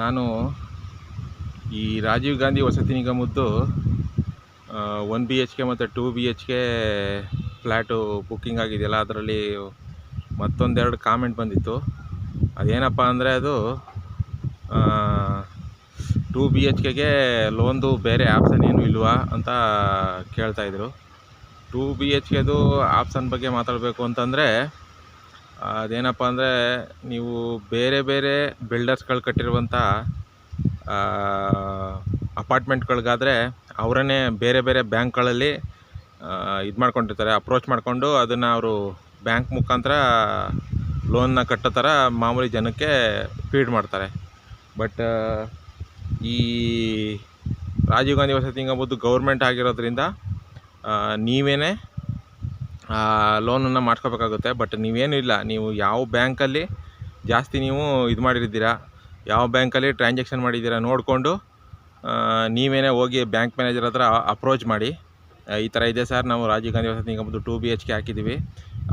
ನಾನು ಈ ರಾಜೀವ್ ಗಾಂಧಿ ವಸತಿ ನಿಗಮದ್ದು ಒನ್ ಬಿ ಎಚ್ ಕೆ ಮತ್ತು two B H K flat booking ಆಗಿದೆಯಲ್ಲ, ಅದರಲ್ಲಿ ಮತ್ತೊಂದೆರಡು ಕಾಮೆಂಟ್ ಬಂದಿತ್ತು. ಅದೇನಪ್ಪ ಅಂದರೆ ಅದು ಟೂ ಬಿ ಎಚ್ ಕೆಗೆ ಲೋನ್ದು ಬೇರೆ ಆಪ್ಷನ್ ಏನೂ ಇಲ್ವಾ ಅಂತ ಕೇಳ್ತಾಯಿದ್ರು ಟೂ ಬಿ ಎಚ್ ಕೆದು ಆಪ್ಷನ್ ಬಗ್ಗೆ ಮಾತಾಡಬೇಕು ಅಂತಂದರೆ ಅದೇನಪ್ಪ ಅಂದರೆ ನೀವು ಬೇರೆ ಬೇರೆ ಬಿಲ್ಡರ್ಸ್ಗಳು ಕಟ್ಟಿರುವಂಥ ಅಪಾರ್ಟ್ಮೆಂಟ್ಗಳಿಗಾದರೆ ಅವರನ್ನೇ ಬೇರೆ ಬೇರೆ ಬ್ಯಾಂಕ್ಗಳಲ್ಲಿ ಇದು ಮಾಡ್ಕೊಂಡಿರ್ತಾರೆ ಅಪ್ರೋಚ್ ಮಾಡಿಕೊಂಡು ಅದನ್ನು ಅವರು ಬ್ಯಾಂಕ್ ಮುಖಾಂತರ ಲೋನ್ನ ಕಟ್ಟೋ ಥರ ಮಾಮೂಲಿ ಜನಕ್ಕೆ ಫೀಡ್ ಮಾಡ್ತಾರೆ. ಬಟ್ ಈ ರಾಜೀವ್ ಗಾಂಧಿ ವಸತಿ ನಿಗಮದ್ದು ಗೌರ್ಮೆಂಟ್ ಆಗಿರೋದ್ರಿಂದ ನೀವೇ ಲೋನನ್ನು ಮಾಡ್ಕೋಬೇಕಾಗುತ್ತೆ ಬಟ್ ನೀವೇನು ಇಲ್ಲ, ನೀವು ಯಾವ ಬ್ಯಾಂಕಲ್ಲಿ ಜಾಸ್ತಿ ನೀವು ಇದು ಮಾಡಿದ್ದೀರಾ ಯಾವ ಬ್ಯಾಂಕಲ್ಲಿ ಟ್ರಾನ್ಸಾಕ್ಷನ್ ಮಾಡಿದ್ದೀರ ನೋಡಿಕೊಂಡು ನೀವೇನೇ ಹೋಗಿ ಬ್ಯಾಂಕ್ ಮ್ಯಾನೇಜರ್ ಹತ್ರ ಅಪ್ರೋಚ್ ಮಾಡಿ. ಈ ಥರ ಇದೆ ಸರ್, ನಾವು ರಾಜೀವ್ ಗಾಂಧಿ ವಸತಿ ನಿಗಮದ್ದು ಟು ಬಿ ಎಚ್ ಕೆ ಹಾಕಿದ್ದೀವಿ.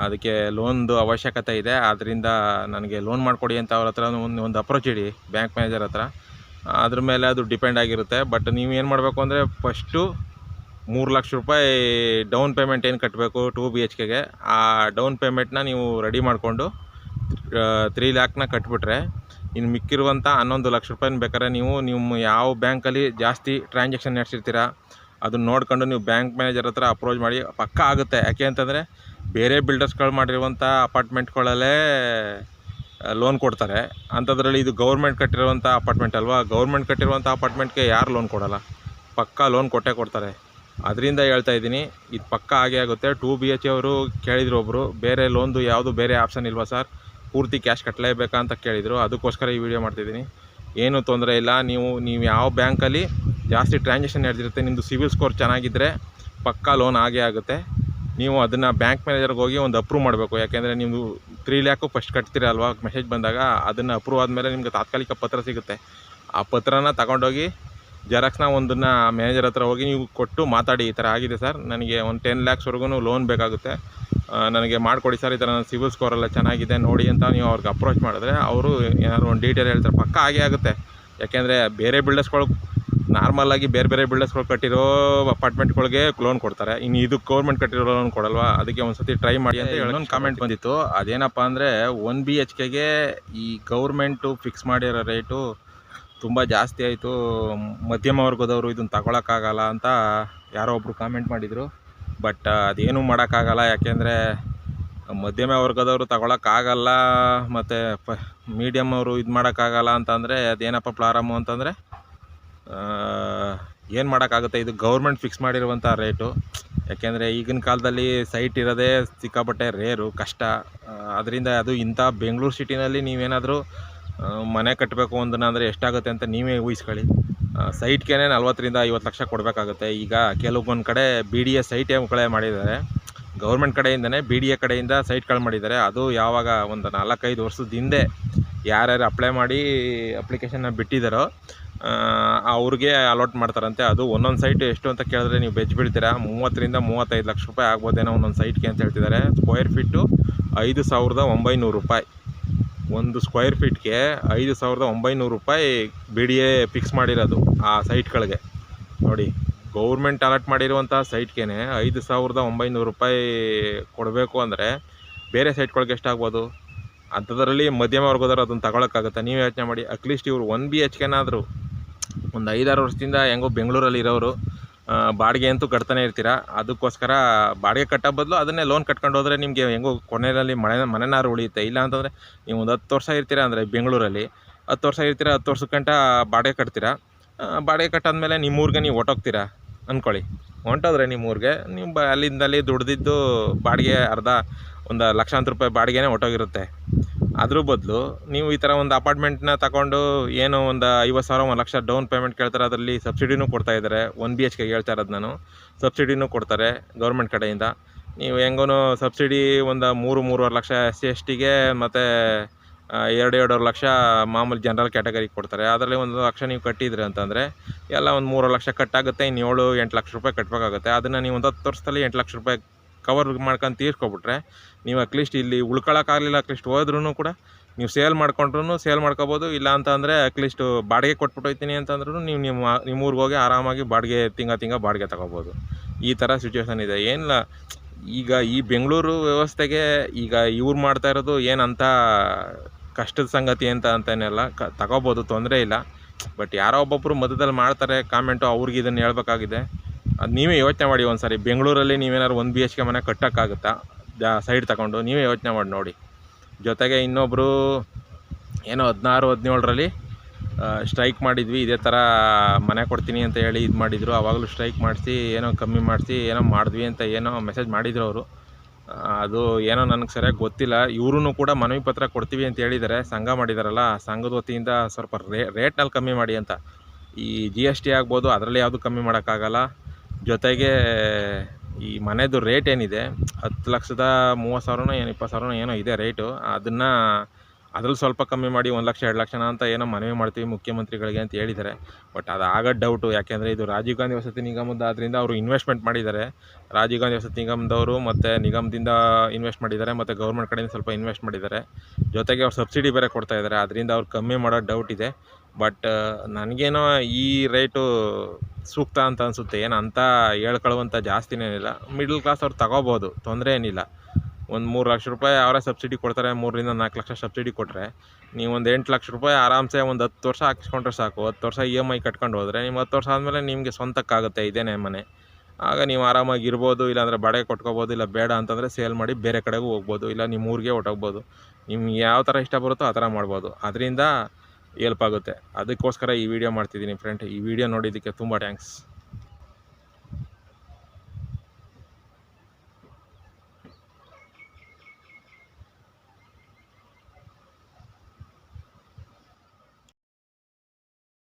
ಅದಕ್ಕೆ ಲೋನ್ದು ಅವಶ್ಯಕತೆ ಇದೆ. ಆದ್ದರಿಂದ ನನಗೆ ಲೋನ್ ಮಾಡಿಕೊಡಿ ಅಂತ ಅವ್ರ ಹತ್ರ ಒಂದು ಒಂದು ಅಪ್ರೋಚ್ ಇಡಿ, ಬ್ಯಾಂಕ್ ಮ್ಯಾನೇಜರ್ ಹತ್ರ. ಅದ್ರ ಮೇಲೆ ಅದು ಡಿಪೆಂಡ್ ಆಗಿರುತ್ತೆ. ಬಟ್ ನೀವು ಏನು ಮಾಡಬೇಕು ಅಂದರೆ ಫಸ್ಟು ಮೂರು ಲಕ್ಷ ರೂಪಾಯಿ ಡೌನ್ ಪೇಮೆಂಟ್ ಏನು ಕಟ್ಟಬೇಕು ಟೂ ಬಿ ಎಚ್ ಕೆಗೆ ಆ ಡೌನ್ ಪೇಮೆಂಟ್ನ ನೀವು ರೆಡಿ ಮಾಡಿಕೊಂಡು ತ್ರೀ ಲ್ಯಾಕ್ನ ಕಟ್ಬಿಟ್ರೆ, ಇನ್ನು ಮಿಕ್ಕಿರುವಂಥ ಹನ್ನೊಂದು ಲಕ್ಷ ರೂಪಾಯಿನ ಬೇಕಾದ್ರೆ ನೀವು, ನಿಮ್ಮ ಯಾವ ಬ್ಯಾಂಕಲ್ಲಿ ಜಾಸ್ತಿ ಟ್ರಾನ್ಸಾಕ್ಷನ್ ನಡೆಸಿರ್ತೀರ, ಅದನ್ನ ನೋಡ್ಕೊಂಡು ನೀವು ಬ್ಯಾಂಕ್ ಮ್ಯಾನೇಜರ್ ಹತ್ರ ಅಪ್ರೋಚ್ ಮಾಡಿ, ಪಕ್ಕ ಆಗುತ್ತೆ. ಯಾಕೆ ಅಂತಂದರೆ, ಬೇರೆ ಬಿಲ್ಡರ್ಸ್ಗಳು ಮಾಡಿರುವಂಥ ಅಪಾರ್ಟ್ಮೆಂಟ್ಗಳಲ್ಲೇ ಲೋನ್ ಕೊಡ್ತಾರೆ. ಅಂಥದ್ರಲ್ಲಿ ಇದು ಗೌರ್ಮೆಂಟ್ ಕಟ್ಟಿರುವಂಥ ಅಪಾರ್ಟ್ಮೆಂಟ್ ಅಲ್ವಾ ಗೌರ್ಮೆಂಟ್ ಕಟ್ಟಿರುವಂಥ ಅಪಾರ್ಟ್ಮೆಂಟ್ಗೆ ಯಾರು ಲೋನ್ ಕೊಡೋಲ್ಲ? ಪಕ್ಕಾ ಲೋನ್ ಕೊಟ್ಟೇ ಕೊಡ್ತಾರೆ. ಅದರಿಂದ ಹೇಳ್ತಾ ಇದ್ದೀನಿ, ಇದು ಪಕ್ಕ ಆಗೇ ಆಗುತ್ತೆ. ಟೂ ಬಿ ಎಚ್ ಅವರು ಕೇಳಿದ್ರು ಒಬ್ಬರು ಬೇರೆ ಲೋನ್ದು ಯಾವುದು ಬೇರೆ ಆಪ್ಷನ್ ಇಲ್ವಾ ಸರ್? ಪೂರ್ತಿ ಕ್ಯಾಶ್ ಕಟ್ಟಲೇಬೇಕಾ ಅಂತ ಕೇಳಿದರು. ಅದಕ್ಕೋಸ್ಕರ ಈ ವಿಡಿಯೋ ಮಾಡ್ತಿದ್ದೀನಿ ಏನೂ ತೊಂದರೆ ಇಲ್ಲ, ನೀವು ನೀವು ಯಾವ ಬ್ಯಾಂಕಲ್ಲಿ ಜಾಸ್ತಿ ಟ್ರಾನ್ಸಾಕ್ಷನ್ ನಡೆದಿರುತ್ತೆ ನಿಮ್ಮದು ಸಿವಿಲ್ ಸ್ಕೋರ್ ಚೆನ್ನಾಗಿದ್ದರೆ ಪಕ್ಕಾ ಲೋನ್ ಆಗೇ ಆಗುತ್ತೆ. ನೀವು ಅದನ್ನು ಬ್ಯಾಂಕ್ ಮ್ಯಾನೇಜರ್ಗೆ ಹೋಗಿ ಒಂದು ಅಪ್ರೂವ್ ಮಾಡಬೇಕು. ಯಾಕೆಂದರೆ ನೀವು ತ್ರೀ ಲ್ಯಾಕು ಫಸ್ಟ್ ಕಟ್ತೀರ ಅಲ್ವಾ? ಮೆಸೇಜ್ ಬಂದಾಗ ಅದನ್ನು ಅಪ್ರೂವ್ ಆದಮೇಲೆ ನಿಮಗೆ ತಾತ್ಕಾಲಿಕ ಪತ್ರ ಸಿಗುತ್ತೆ. ಆ ಪತ್ರನ ತಗೊಂಡೋಗಿ ಜೆರಾಕ್ಸ್ನ ಒಂದನ್ನು ಮ್ಯಾನೇಜರ್ ಹತ್ರ ಹೋಗಿ ನೀವು ಕೊಟ್ಟು ಮಾತಾಡಿ, ಈ ಥರ ಆಗಿದೆ ಸರ್. ನನಗೆ ಒಂದು ಟೆನ್ ಲ್ಯಾಕ್ಸ್ವರೆಗೂ ಲೋನ್ ಬೇಕಾಗುತ್ತೆ. ನನಗೆ ಮಾಡಿಕೊಡಿ ಸರ್, ಈ ಥರ ನನ್ನ ಸಿವಿಲ್ ಸ್ಕೋರ್ ಎಲ್ಲ ಚೆನ್ನಾಗಿದೆ, ನೋಡಿ ಅಂತ ನೀವು ಅವ್ರಿಗೆ ಅಪ್ರೋಚ್ ಮಾಡಿದ್ರೆ ಅವರು ಏನಾದ್ರು ಒಂದು ಡೀಟೇಲ್ ಹೇಳ್ತಾರೆ. ಪಕ್ಕ ಆಗೇ ಆಗುತ್ತೆ. ಯಾಕೆಂದರೆ ಬೇರೆ ಬಿಲ್ಡರ್ಸ್ಗಳು ನಾರ್ಮಲಾಗಿ ಬೇರೆ ಬೇರೆ ಬಿಲ್ಡರ್ಸ್ಗಳು ಕಟ್ಟಿರೋ ಅಪಾರ್ಟ್ಮೆಂಟ್ಗಳಿಗೆ ಲೋನ್ ಕೊಡ್ತಾರೆ. ಇನ್ನು ಇದು ಗೌರ್ಮೆಂಟ್ ಕಟ್ಟಿರೋ ಲೋನ್ ಕೊಡಲ್ವ? ಅದಕ್ಕೆ ಒಂದು ಸತಿ ಟ್ರೈ ಮಾಡಿ ಅಂತ ಹೇಳೋದು ಕಾಮೆಂಟ್ ಬಂದಿತ್ತು. ಅದೇನಪ್ಪ ಅಂದರೆ ಒನ್ ಬಿ ಎಚ್ ಕೆಗೆ ಈ ಗೌರ್ಮೆಂಟು ಫಿಕ್ಸ್ ಮಾಡಿರೋ ರೇಟು ತುಂಬ ಜಾಸ್ತಿ ಆಯಿತು. ಮಧ್ಯಮ ವರ್ಗದವರು ಇದನ್ನು ತಗೊಳಕ್ಕಾಗಲ್ಲ ಅಂತ ಯಾರೋ ಒಬ್ಬರು ಕಾಮೆಂಟ್ ಮಾಡಿದರು. ಬಟ್ ಅದೇನು ಮಾಡೋಕ್ಕಾಗಲ್ಲ. ಯಾಕೆಂದರೆ, ಮಧ್ಯಮ ವರ್ಗದವರು ತಗೊಳಕ್ಕಾಗಲ್ಲ ಮತ್ತು ಪ ಮೀಡಿಯಮ್ ಅವರು ಇದು ಮಾಡೋಕ್ಕಾಗಲ್ಲ ಅಂತಂದರೆ ಅದೇನಪ್ಪ ಪ್ರಾರಂಭ ಅಂತಂದರೆ ಏನು ಮಾಡೋಕ್ಕಾಗುತ್ತೆ? ಇದು ಗೌರ್ಮೆಂಟ್ ಫಿಕ್ಸ್ ಮಾಡಿರುವಂಥ ರೇಟು ಯಾಕೆಂದರೆ ಈಗಿನ ಕಾಲದಲ್ಲಿ ಸೈಟ್ ಇರೋದೇ ಸಿಕ್ಕಾಪಟ್ಟೆ ರೇರು ಕಷ್ಟ. ಅದರಿಂದ ಅದು ಇಂಥ ಬೆಂಗಳೂರು ಸಿಟಿನಲ್ಲಿ ನೀವೇನಾದರೂ ಮನೆ ಕಟ್ಟಬೇಕು ಅಂದರೆ ಎಷ್ಟಾಗುತ್ತೆ ಅಂತ ನೀವೇ ಊಹಿಸ್ಕೊಳ್ಳಿ. ಸೈಟ್ಗೆ ನಲ್ವತ್ತರಿಂದ ಐವತ್ತು ಲಕ್ಷ ಕೊಡಬೇಕಾಗುತ್ತೆ. ಈಗ ಕೆಲವೊಂದು ಕಡೆ ಬಿ ಡಿ ಎ ಸೈಟ್ ಕಳೆ ಮಾಡಿದ್ದಾರೆ. ಗೌರ್ಮೆಂಟ್ ಕಡೆಯಿಂದನೇ ಬಿ ಡಿ ಎ ಕಡೆಯಿಂದ ಸೈಟ್ಗಳು ಮಾಡಿದ್ದಾರೆ. ಅದು ಯಾವಾಗ ಒಂದು ನಾಲ್ಕೈದು ವರ್ಷದ ಹಿಂದೆ ಯಾರ್ಯಾರು ಅಪ್ಲೈ ಮಾಡಿ ಅಪ್ಲಿಕೇಶನ್ನ ಬಿಟ್ಟಿದ್ದಾರೋ ಅವ್ರಿಗೆ ಅಲಾಟ್ ಮಾಡ್ತಾರಂತೆ. ಅದು ಒಂದೊಂದು ಸೈಟ್ ಎಷ್ಟು ಅಂತ ಕೇಳಿದ್ರೆ ನೀವು ಬೆಚ್ಚ ಬೀಳ್ತೀರಾ? ಮೂವತ್ತರಿಂದ ಮೂವತ್ತೈದು ಲಕ್ಷ ರೂಪಾಯಿ ಆಗ್ಬೋದೇನೋ ಒಂದೊಂದು ಸೈಟ್ಗೆ ಅಂತ ಹೇಳ್ತಿದ್ದಾರೆ. ಸ್ಕ್ವೇರ್ ಫೀಟು ಐದು ಸಾವಿರದ ಒಂಬೈನೂರು ರೂಪಾಯಿ. ಒಂದು ಸ್ಕ್ವೇರ್ ಫೀಟ್ಗೆ ಐದು ಸಾವಿರದ ಒಂಬೈನೂರು ರೂಪಾಯಿ ಬಿ ಡಿ ಎ ಫಿಕ್ಸ್ ಮಾಡಿರೋದು ಆ ಸೈಟ್ಗಳಿಗೆ ನೋಡಿ ಗೌರ್ಮೆಂಟ್ ಅಲಾಟ್ ಮಾಡಿರುವಂಥ ಸೈಟ್ಗೆ ಐದು ಸಾವಿರದ ಒಂಬೈನೂರು ರೂಪಾಯಿ ಕೊಡಬೇಕು ಅಂದರೆ ಬೇರೆ ಸೈಟ್ಗಳಿಗೆ ಎಷ್ಟಾಗ್ಬೋದು? ಅಂಥದ್ರಲ್ಲಿ ಮಧ್ಯಮ ವರ್ಗದವ್ರು ಅದನ್ನು ತಗೊಳಕ್ಕಾಗುತ್ತೆ? ನೀವು ಯೋಚನೆ ಮಾಡಿ. ಅಟ್ಲೀಸ್ಟ್ ಇವರು ಒನ್ ಬಿ ಎಚ್ ಕೆನಾದರೂ ಒಂದು ಐದಾರು ವರ್ಷದಿಂದ ಹೆಂಗೋ ಬೆಂಗಳೂರಲ್ಲಿ ಇರೋರು ಬಾಡಿಗೆ ಅಂತೂ ಕಟ್ತಾನೆ ಇರ್ತೀರ? ಅದಕ್ಕೋಸ್ಕರ ಬಾಡಿಗೆ ಕಟ್ಟೋ ಬದಲು ಅದನ್ನೇ ಲೋನ್ ಕಟ್ಕೊಂಡು ಹೋದರೆ ನಿಮಗೆ ಹೆಂಗೋ ಕೊನೆಯಲ್ಲಿ ಮನೆ, ಮನೆನಾರು ಉಳಿಯುತ್ತೆ. ಇಲ್ಲ ಅಂತಂದರೆ ನೀವು ಒಂದು ಹತ್ತು ವರ್ಷ ಇರ್ತೀರ ಅಂದರೆ ಬೆಂಗಳೂರಲ್ಲಿ, ಹತ್ತು ವರ್ಷ ಇರ್ತೀರ, ಹತ್ತು ವರ್ಷಕ್ಕಂಟ ಬಾಡಿಗೆ ಕಟ್ತೀರಾ? ಬಾಡಿಗೆ ಕಟ್ಟಾದ್ಮೇಲೆ ನಿಮ್ಮೂರಿಗೆ ನೀವು ಹೊಟ್ಟೋಗ್ತೀರಾ ಅಂದ್ಕೊಳ್ಳಿ ಹೊಂಟೋದ್ರೆ ನಿಮ್ಮೂರಿಗೆ ನೀವು ಬ ಅಲ್ಲಿಂದಲ್ಲಿ ದುಡ್ದಿದ್ದು ಬಾಡಿಗೆ ಅರ್ಧ ಒಂದು ಲಕ್ಷಾಂತರ ರೂಪಾಯಿ ಬಾಡಿಗೆನೇ ಹೊಟ್ಟೋಗಿರುತ್ತೆ ಅದ್ರ ಬದಲು ನೀವು ಈ ಥರ ಒಂದು ಅಪಾರ್ಟ್ಮೆಂಟ್ನ ತಗೊಂಡು ಏನು ಒಂದು ಐವತ್ತು ಸಾವಿರ, ಒಂದು ಲಕ್ಷ ಡೌನ್ ಪೇಮೆಂಟ್ ಕೇಳ್ತಾರೆ, ಅದರಲ್ಲಿ ಸಬ್ಸಿಡಿನೂ ಕೊಡ್ತಾ ಇದ್ದಾರೆ ಒನ್ ಬಿ ಎಚ್ ಕೆ ಹೇಳ್ತಾ ಇರೋದು ನಾನು. ಸಬ್ಸಿಡಿನೂ ಕೊಡ್ತಾರೆ ಗೌರ್ಮೆಂಟ್ ಕಡೆಯಿಂದ. ನೀವು ಹೆಂಗೂ ಸಬ್ಸಿಡಿ ಒಂದು ಮೂರು, ಮೂರುವರೆ ಲಕ್ಷ ಎಸ್ ಸಿ ಎಸ್ ಟಿಗೆ ಮತ್ತು ಎರಡು, ಎರಡೂವರೆ ಲಕ್ಷ ಮಾಮೂಲಿ ಜನರಲ್ ಕ್ಯಾಟಗರಿಗೆ ಕೊಡ್ತಾರೆ. ಅದರಲ್ಲಿ ಒಂದು ಲಕ್ಷ ನೀವು ಕಟ್ಟಿದ್ರಿ ಅಂತಂದರೆ ಎಲ್ಲ ಒಂದು ಮೂರು ಲಕ್ಷ ಕಟ್ಟಾಗುತ್ತೆ ಇನ್ನು ಏಳು, ಎಂಟು ಲಕ್ಷ ರೂಪಾಯಿ ಕಟ್ಟಬೇಕಾಗುತ್ತೆ ಅದನ್ನು ನೀವು ಒಂದು ಹತ್ತು ವರ್ಷದಲ್ಲಿ ಎಂಟು ಲಕ್ಷ ರೂಪಾಯಿ ಕವರ್ ಮಾಡ್ಕೊಂಡು ತೀರ್ಸ್ಕೊಬಿಟ್ರೆ ನೀವು ಅಟ್ಲೀಸ್ಟ್ ಇಲ್ಲಿ ಉಳ್ಕೊಳ್ಳೋಕ್ಕಾಗಲಿಲ್ಲ ಅಟ್ಲೀಸ್ಟ್ ಹೋದ್ರೂ ಕೂಡ ನೀವು ಸೇಲ್ ಮಾಡ್ಕೊಂಡ್ರೂ ಸೇಲ್ ಮಾಡ್ಕೋಬೋದು. ಇಲ್ಲ ಅಂತ ಅಂದರೆ ಅಟ್ಲೀಸ್ಟ್ ಬಾಡಿಗೆ ಕೊಟ್ಬಿಟ್ಟೋಯ್ತೀನಿ ಅಂತಂದ್ರೂ ನೀವು ನಿಮ್ಮ ನಿಮ್ಮ ಊರಿಗೆ ಹೋಗಿ ಆರಾಮಾಗಿ ಬಾಡಿಗೆ ತಿಂಗ ತಿಂಗ ಬಾಡಿಗೆ ತಗೋಬೋದು. ಈ ಥರ ಸಿಚುವೇಶನ್ ಇದೆ. ಏನಿಲ್ಲ, ಈಗ ಈ ಬೆಂಗಳೂರು ವ್ಯವಸ್ಥೆಗೆ ಈಗ ಇವ್ರು ಮಾಡ್ತಾ ಇರೋದು ಏನಂತ ಕಷ್ಟದ ಸಂಗತಿ ಅಂತ ಅಂತೇನೆಲ್ಲ. ಕ, ತಗೋಬೋದು, ತೊಂದರೆ ಇಲ್ಲ. ಬಟ್ ಯಾರೋ ಒಬ್ಬೊಬ್ಬರು ಮಧ್ಯದಲ್ಲಿ ಮಾಡ್ತಾರೆ ಕಾಮೆಂಟು ಅವ್ರಿಗೆ ಇದನ್ನು ಹೇಳ್ಬೇಕಾಗಿದೆ. ಅದು ನೀವೇ ಯೋಚನೆ ಮಾಡಿ ಒಂದು ಸಾರಿ ಬೆಂಗಳೂರಲ್ಲಿ ನೀವೇನಾದ್ರು ಒಂದು ಬಿ ಎಚ್ ಕೆ ಮನೆ ಕಟ್ಟೋಕ್ಕಾಗುತ್ತಾ? ಜಾ ಸೈಡ್ ತಗೊಂಡು ನೀವೇ ಯೋಚನೆ ಮಾಡಿ ನೋಡಿ. ಜೊತೆಗೆ ಇನ್ನೊಬ್ಬರು ಏನೋ ಹದಿನಾರು, ಹದಿನೇಳರಲ್ಲಿ ಸ್ಟ್ರೈಕ್ ಮಾಡಿದ್ವಿ. ಇದೇ ಥರ ಮನೆ ಕೊಡ್ತೀನಿ ಅಂತ ಹೇಳಿ ಇದು ಮಾಡಿದರು. ಆವಾಗಲೂ ಸ್ಟ್ರೈಕ್ ಮಾಡಿಸಿ, ಏನೋ ಕಮ್ಮಿ ಮಾಡಿಸಿ, ಏನೋ ಮಾಡಿದ್ವಿ ಅಂತ ಏನೋ ಮೆಸೇಜ್ ಮಾಡಿದ್ರು ಅವರು. ಅದು ಏನೋ ನನಗೆ ಸರಿಯಾಗಿ ಗೊತ್ತಿಲ್ಲ. ಇವ್ರೂ ಕೂಡ ಮನವಿ ಪತ್ರ ಕೊಡ್ತೀವಿ ಅಂತ ಹೇಳಿದ್ದಾರೆ ಸಂಘ ಮಾಡಿದಾರಲ್ಲ ಸಂಘದ ವತಿಯಿಂದ ಸ್ವಲ್ಪ ರೇ ರೇಟ್ನಲ್ಲಿ ಕಮ್ಮಿ ಮಾಡಿ ಅಂತ. ಈ ಜಿ ಎಸ್ ಟಿ ಆಗ್ಬೋದು, ಅದರಲ್ಲಿ ಯಾವುದು ಕಮ್ಮಿ ಮಾಡೋಕ್ಕಾಗಲ್ಲ. ಜೊತೆಗೆ, ಈ ಮನೆದು ರೇಟ್ ಏನಿದೆ, ಹತ್ತು ಲಕ್ಷದ ಮೂವತ್ತು ಸಾವಿರನೋ ಏನು ಇಪ್ಪತ್ತು ಸಾವಿರನೋ ಏನೋ ಇದೆ ರೇಟು ಅದನ್ನು ಅದ್ರಲ್ಲಿ ಸ್ವಲ್ಪ ಕಮ್ಮಿ ಮಾಡಿ ಒಂದು ಲಕ್ಷ, ಎರಡು ಲಕ್ಷನ ಅಂತ ಏನೋ ಮನವಿ ಮಾಡ್ತೀವಿ ಮುಖ್ಯಮಂತ್ರಿಗಳಿಗೆ ಅಂತ ಹೇಳಿದ್ದಾರೆ. ಬಟ್ ಅದು ಆಗೋದು ಡೌಟು ಯಾಕೆಂದರೆ ಇದು ರಾಜೀವ್ ಗಾಂಧಿ ವಸತಿ ನಿಗಮದ ಆದ್ದರಿಂದ ಅವರು ಇನ್ವೆಸ್ಟ್ಮೆಂಟ್ ಮಾಡಿದ್ದಾರೆ. ರಾಜೀವ್ ಗಾಂಧಿ ವಸತಿ ನಿಗಮದವರು ಮತ್ತು ನಿಗಮದಿಂದ ಇನ್ವೆಸ್ಟ್ ಮಾಡಿದ್ದಾರೆ, ಮತ್ತು ಗೌರ್ಮೆಂಟ್ ಕಡೆಯಿಂದ ಸ್ವಲ್ಪ ಇನ್ವೆಸ್ಟ್ ಮಾಡಿದ್ದಾರೆ. ಜೊತೆಗೆ ಅವ್ರು ಸಬ್ಸಿಡಿ ಬೇರೆ ಕೊಡ್ತಾ ಇದ್ದಾರೆ. ಅದರಿಂದ ಅವ್ರು ಕಮ್ಮಿ ಮಾಡೋ ಡೌಟ್ ಇದೆ. ಬಟ್ ನನಗೇನೋ ಈ ರೇಟು ಸೂಕ್ತ ಅಂತ ಅನಿಸುತ್ತೆ. ಏನು ಅಂತ ಹೇಳ್ಕೊಳ್ಳುವಂಥ ಜಾಸ್ತಿನೇನಿಲ್ಲ ಮಿಡ್ಲ್ ಕ್ಲಾಸ್ ಅವ್ರು ತಗೋಬೋದು. ತೊಂದರೆ ಏನಿಲ್ಲ. ಒಂದು ಮೂರು ಲಕ್ಷ ರೂಪಾಯಿ ಅವರೇ ಸಬ್ಸಿಡಿ ಕೊಡ್ತಾರೆ. ಮೂರರಿಂದ ನಾಲ್ಕು ಲಕ್ಷ ಸಬ್ಸಿಡಿ ಕೊಟ್ಟರೆ ನೀವು ಒಂದು ಎಂಟು ಲಕ್ಷ ರೂಪಾಯಿ ಆರಾಮ್ಸೆ ಒಂದು ಹತ್ತು ವರ್ಷ ಹಾಕಿಸ್ಕೊಂಡ್ರೆ ಸಾಕು. ಹತ್ತು ವರ್ಷ ಇ ಎಂ ಐ ಕಟ್ಕೊಂಡು ಹೋದರೆ ನಿಮ್ಮ ಹತ್ತು ವರ್ಷ ಆದಮೇಲೆ ನಿಮಗೆ ಸ್ವಂತಕ್ಕಾಗುತ್ತೆ ಇದೇನೇ ಮನೆ. ಆಗ ನೀವು ಆರಾಮಾಗಿ ಇರ್ಬೋದು, ಇಲ್ಲಾಂದರೆ ಬಾಡಿಗೆ ಕೊಟ್ಕೋಬೋದು, ಇಲ್ಲ ಬೇಡ ಅಂತಂದರೆ ಸೇಲ್ ಮಾಡಿ ಬೇರೆ ಕಡೆಗೂ ಹೋಗ್ಬೋದು, ಇಲ್ಲ ನಿಮ್ಮ ಊರಿಗೆ ಹೊಟ್ಟೋಗ್ಬೋದು ನಿಮ್ಗೆ ಯಾವ ಥರ ಇಷ್ಟ ಬರುತ್ತೋ ಆ ಥರ ಮಾಡ್ಬೋದು. ಅದರಿಂದ ಹೆಲ್ಪ್ ಆಗುತ್ತೆ. ಅದಕ್ಕೋಸ್ಕರ ಈ ವಿಡಿಯೋ ಮಾಡ್ತಿದ್ದೀನಿ ಫ್ರೆಂಡ್ ಈ ವಿಡಿಯೋ ನೋಡಿದ್ದಕ್ಕೆ ತುಂಬ ಥ್ಯಾಂಕ್ಸ್